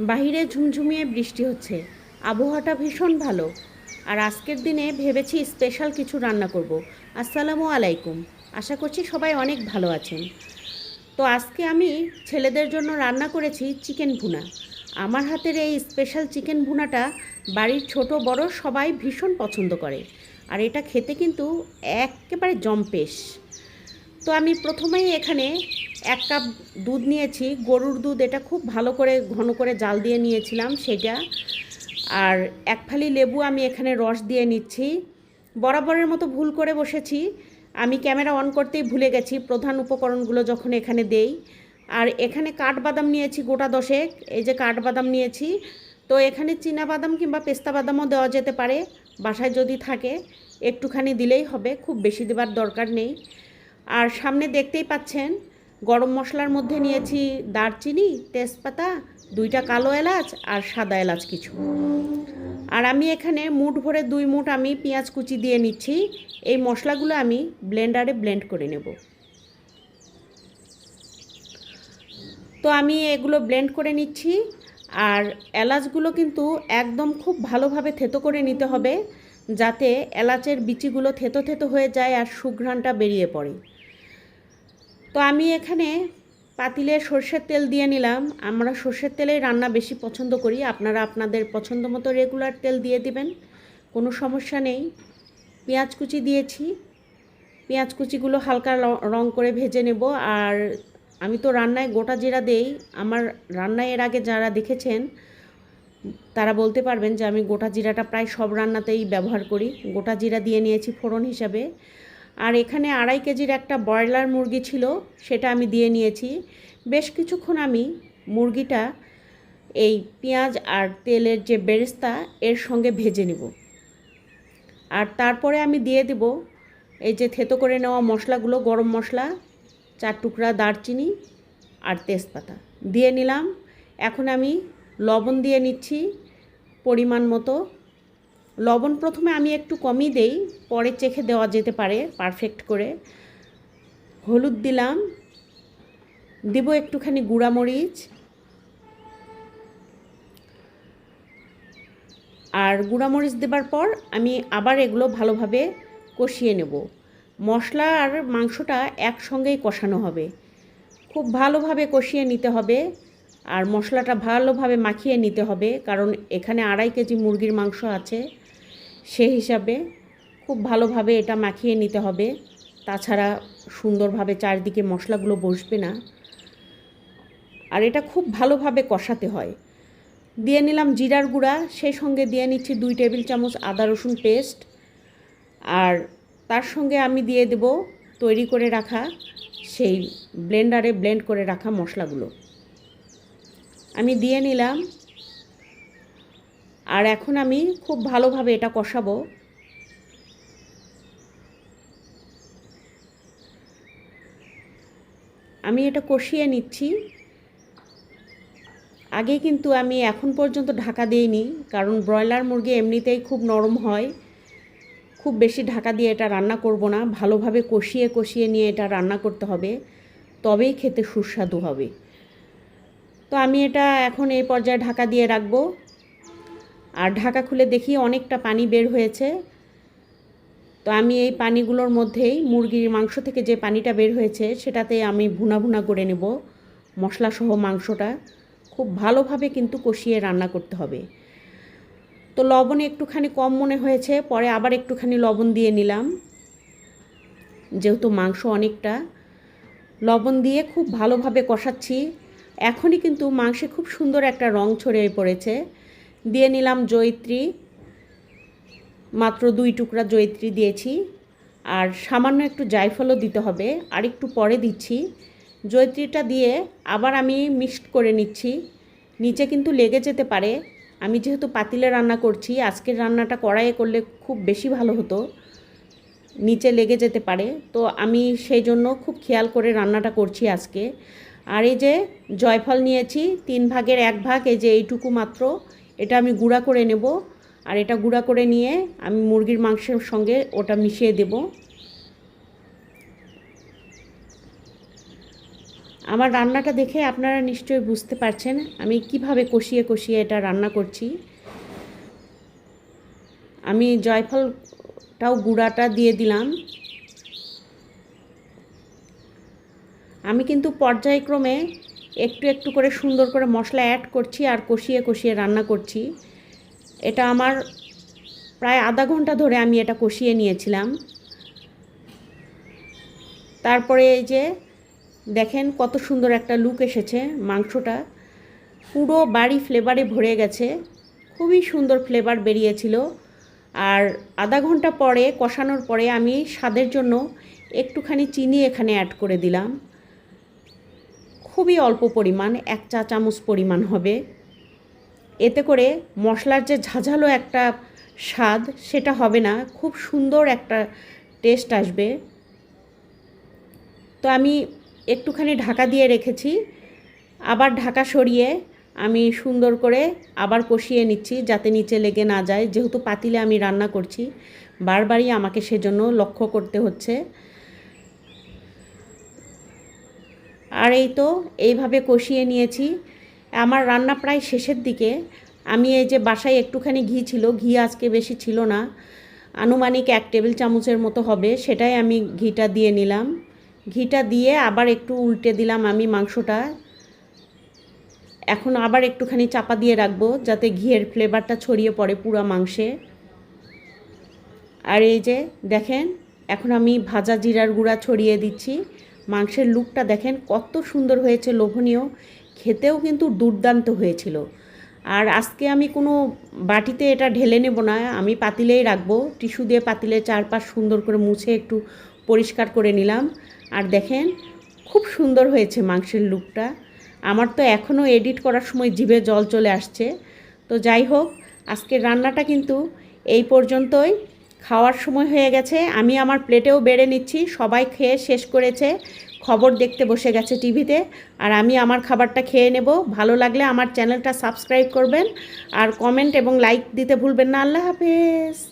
বাহিরে ঝুমঝুমিয়ে বৃষ্টি হচ্ছে। আবহাওয়াটা ভীষণ ভালো। আর আজকের দিনে ভেবেছি স্পেশাল কিছু রান্না করব। আসসালামু আলাইকুম। আশা করছি সবাই অনেক ভালো আছেন। তো আজকে আমি ছেলেদের জন্য রান্না করেছি চিকেন ভুনা। আমার হাতের এই স্পেশাল চিকেন ভুনাটা বাড়ির ছোট, বড় সবাই ভীষণ পছন্দ করে। আর এটা খেতে কিন্তু একেবারে জম্পেশ। তো আমি প্রথমেই এখানে এক কাপ দুধ নিয়েছি। গরুর দুধ এটা খুব ভালো করে, ঘন করে জাল দিয়ে নিয়েছিলাম সেটা। আর এক ফালি লেবু আমি এখানে রস দিয়ে নিচ্ছি। বরাবরের মতো ভুল করে বসেছি। আমি ক্যামেরা অন করতেই ভুলে গেছি প্রধান উপকরণগুলো যখন এখানে দেই। আর এখানে কাঠবাদাম নিয়েছি গোটা দশেক। এই যে কাঠবাদাম নিয়েছি। তো এখানে বাদাম কিংবা পেস্তা বাদামও দেওয়া যেতে পারে। বাসায় যদি থাকে, একটুখানি দিলেই হবে। খুব বেশি দেবার দরকার নেই। আর সামনে দেখতেই পাচ্ছেন, গরম মশলার মধ্যে নিয়েছি দারচিনি, তেজপাতা, দুইটা কালো এলাচ আর সাদা এলাচ কিছু। আর আমি এখানে মুঠ ভরে দুই মুঠ আমি পেঁয়াজ কুচি দিয়ে নিচ্ছি। এই মশলাগুলো আমি ব্লেন্ডারে ব্লেন্ড করে নেব। তো আমি এগুলো ব্লেন্ড করে নিচ্ছি। আর এলাচগুলো কিন্তু একদম খুব ভালোভাবে থেতো করে নিতে হবে, যাতে এলাচের বিচিগুলো থেতো থেতো হয়ে যায় আর সুঘ্রাণটা বেরিয়ে পড়ে। তো আমি এখানে পাতিলে সর্ষের তেল দিয়ে নিলাম। আমরা সর্ষের তেলেই রান্না বেশি পছন্দ করি। আপনারা আপনাদের পছন্দ মতো রেগুলার তেল দিয়ে দিবেন। কোনো সমস্যা নেই। পেঁয়াজ কুচি দিয়েছি। পেঁয়াজ কুচিগুলো হালকা রং করে ভেজে নেব। আর আমি তো রান্নায় গোটা জিরা দেই। আমার রান্নায় এর আগে যারা দেখেছেন, তারা বলতে পারবেন যে আমি গোটা জিরাটা প্রায় সব রান্নাতেই ব্যবহার করি। গোটা জিরা দিয়ে নিয়েছি ফোড়ন হিসাবে। আর এখানে আড়াই কেজির একটা ব্রয়লার মুরগি ছিল, সেটা আমি দিয়ে নিয়েছি। বেশ কিছুক্ষণ আমি মুরগিটা, এই পেঁয়াজ আর তেলের যে বেরেস্তা, এর সঙ্গে ভেজে নেব। আর তারপরে আমি দিয়ে দেব এই যে থেতো করে নেওয়া মশলাগুলো, গরম মশলা, চার টুকরা দারচিনি আর তেজপাতা। দিয়ে নিলাম। এখন আমি লবণ দিয়ে নিচ্ছি পরিমাণ মতো। লবণ প্রথমে আমি একটু কমই দেই, পরে চেখে দেওয়া যেতে পারে পারফেক্ট করে। হলুদ দিলাম। দিব একটুখানি গুঁড়ামরিচ আর গুঁড়ামরিচ দেবার পর আমি আবার এগুলো ভালোভাবে কষিয়ে নেব। মশলা আর মাংসটা একসঙ্গেই কষানো হবে। খুব ভালোভাবে কষিয়ে নিতে হবে আর মশলাটা ভালোভাবে মাখিয়ে নিতে হবে, কারণ এখানে আড়াই কেজি মুরগির মাংস আছে। সেই হিসাবে খুব ভালোভাবে এটা মাখিয়ে নিতে হবে। তাছাড়া সুন্দরভাবে চারদিকে মশলাগুলো বসবে না। আর এটা খুব ভালোভাবে কষাতে হয়। দিয়ে নিলাম জিরার গুঁড়া, সেই সঙ্গে দিয়ে নিচ্ছি দুই টেবিল চামচ আদা রসুন পেস্ট। আর তার সঙ্গে আমি দিয়ে দেব তৈরি করে রাখা সেই ব্লেন্ডারে ব্লেন্ড করে রাখা মশলাগুলো। আমি দিয়ে নিলাম আর এখন আমি খুব ভালোভাবে এটা কষাবো। আমি এটা কষিয়ে নিচ্ছি। আগে কিন্তু আমি এখন পর্যন্ত ঢাকা দিইনি, কারণ ব্রয়লার মুরগি এমনিতেই খুব নরম হয়। খুব বেশি ঢাকা দিয়ে এটা রান্না করব না, ভালোভাবে কষিয়ে কষিয়ে নিয়ে এটা রান্না করতে হবে, তবেই খেতে সুস্বাদু হবে। তো আমি এটা এখন এই পর্যায়ে ঢাকা দিয়ে রাখব। আর ঢাকা খুলে দেখি অনেকটা পানি বের হয়েছে। তো আমি এই পানিগুলোর মধ্যেই মুরগির মাংস থেকে যে পানিটা বের হয়েছে, সেটাতে আমি ভুনা ভুনা করে নেব মশলাসহ মাংসটা। খুব ভালোভাবে কিন্তু কষিয়ে রান্না করতে হবে। তো লবণ একটুখানি কম মনে হয়েছে, পরে আবার একটুখানি লবণ দিয়ে নিলাম। যেহেতু মাংস অনেকটা, লবণ দিয়ে খুব ভালোভাবে কষাচ্ছি। এখনই কিন্তু মাংসে খুব সুন্দর একটা রং ছড়িয়ে পড়েছে। দিয়ে নিলাম জয়িত্রী। মাত্র দুই টুকরা জয়িত্রী দিয়েছি। আর সামান্য একটু জায়ফলও দিতে হবে, আর একটু পরে দিচ্ছি। জয়িত্রীটা দিয়ে আবার আমি মিক্সড করে নিচ্ছি। নিচে কিন্তু লেগে যেতে পারে। আমি যেহেতু পাতিলে রান্না করছি, আজকের রান্নাটা কড়াইয়ে করলে খুব বেশি ভালো হতো। নিচে লেগে যেতে পারে। তো আমি সেই জন্য খুব খেয়াল করে রান্নাটা করছি আজকে। আর এই যে জয়ফল নিয়েছি, তিন ভাগের এক ভাগ, এই যে এইটুকু মাত্র। এটা আমি গুঁড়া করে নেব। আর এটা গুঁড়া করে নিয়ে আমি মুরগির মাংসের সঙ্গে ওটা মিশিয়ে দেব। আমার রান্নাটা দেখে আপনারা নিশ্চয়ই বুঝতে পারছেন আমি কীভাবে কষিয়ে কষিয়ে এটা রান্না করছি। আমি জয়ফলটাও গুঁড়াটা দিয়ে দিলাম। আমি কিন্তু পর্যায়ক্রমে একটু একটু করে সুন্দর করে মশলা অ্যাড করছি আর কষিয়ে কষিয়ে রান্না করছি। এটা আমার প্রায় আধা ঘণ্টা ধরে আমি এটা কষিয়ে নিয়েছিলাম। তারপরে এই যে দেখেন কত সুন্দর একটা লুক এসেছে মাংসটা। পুরো বাড়ি ফ্লেভারে ভরে গেছে। খুবই সুন্দর ফ্লেভার বেরিয়েছিল। আর আধা ঘণ্টা পরে কষানোর পরে আমি স্বাদের জন্য একটুখানি চিনি এখানে অ্যাড করে দিলাম। খুবই অল্প পরিমাণ, এক চা চামচ পরিমাণ হবে। এতে করে মশলার যে ঝাঝালো একটা স্বাদ, সেটা হবে না। খুব সুন্দর একটা টেস্ট আসবে। তো আমি একটুখানি ঢাকা দিয়ে রেখেছি। আবার ঢাকা সরিয়ে আমি সুন্দর করে আবার কষিয়ে নিচ্ছি, যাতে নিচে লেগে না যায়। যেহেতু পাতিলে আমি রান্না করছি, বারবারই আমাকে সেজন্য লক্ষ্য করতে হচ্ছে। আর এই তো এইভাবে কষিয়ে নিয়েছি। আমার রান্না প্রায় শেষের দিকে। আমি এই যে বাসায় একটুখানি ঘি ছিল, ঘি আজকে বেশি ছিল না। আনুমানিক এক টেবিল চামচের মতো হবে, সেটাই আমি ঘিটা দিয়ে নিলাম। ঘিটা দিয়ে আবার একটু উল্টে দিলাম আমি মাংসটা। এখন আবার একটুখানি চাপা দিয়ে রাখব, যাতে ঘিয়ের ফ্লেভারটা ছড়িয়ে পড়ে পুরো মাংসে। আর এই যে দেখেন, এখন আমি ভাজা জিরার গুঁড়া ছড়িয়ে দিচ্ছি। মাংসের লুকটা দেখেন কত সুন্দর হয়েছে, লোভনীয়। খেতেও কিন্তু দুর্দান্ত হয়েছিল। আর আজকে আমি কোনো বাটিতে এটা ঢেলে নেব না, আমি পাতিলেই রাখব। টিস্যু দিয়ে পাতিলে চারপাশ সুন্দর করে মুছে একটু পরিষ্কার করে নিলাম। আর দেখেন, খুব সুন্দর হয়েছে মাংসের লুকটা। আমার তো এখনও এডিট করার সময় জিভে জল চলে আসছে। তো যাই হোক, আজকের রান্নাটা কিন্তু এই পর্যন্তই। খাওয়ার সময় হয়ে গেছে। আমি আমার প্লেটেও বেড়ে নিচ্ছি। সবাই খেয়ে শেষ করেছে। খবর দেখতে বসে গেছে টিভিতে। আর আমি আমার খাবারটা খেয়ে নেব। ভালো লাগলে আমার চ্যানেলটা সাবস্ক্রাইব করবেন। আর কমেন্ট এবং লাইক দিতে ভুলবেন না। আল্লাহ হাফেজ।